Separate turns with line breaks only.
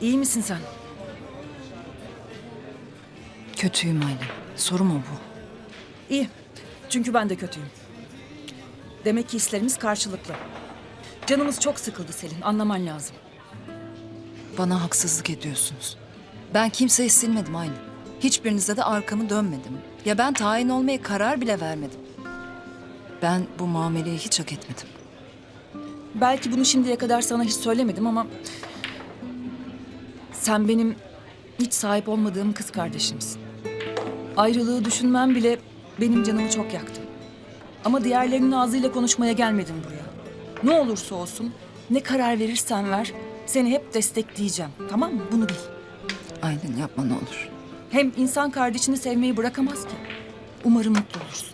İyi misin sen?
Kötüyüm Aylin. Soru mu bu?
İyi. Çünkü ben de kötüyüm. Demek ki hislerimiz karşılıklı. Canımız çok sıkıldı Selin. Anlaman lazım.
Bana haksızlık ediyorsunuz. Ben kimseyi silmedim Aylin. Hiçbirinize de arkamı dönmedim. Ya ben tayin olmaya karar bile vermedim. Ben bu muameleyi hiç hak etmedim.
Belki bunu şimdiye kadar sana hiç söylemedim ama... Sen benim hiç sahip olmadığım kız kardeşimsin. Ayrılığı düşünmem bile benim canımı çok yaktı. Ama diğerlerinin ağzıyla konuşmaya gelmedim buraya. Ne olursa olsun, ne karar verirsen ver, seni hep destekleyeceğim. Tamam mı? Bunu bil.
Aylin yapma ne olur.
Hem insan kardeşini sevmeyi bırakamaz ki. Umarım mutlu olursun.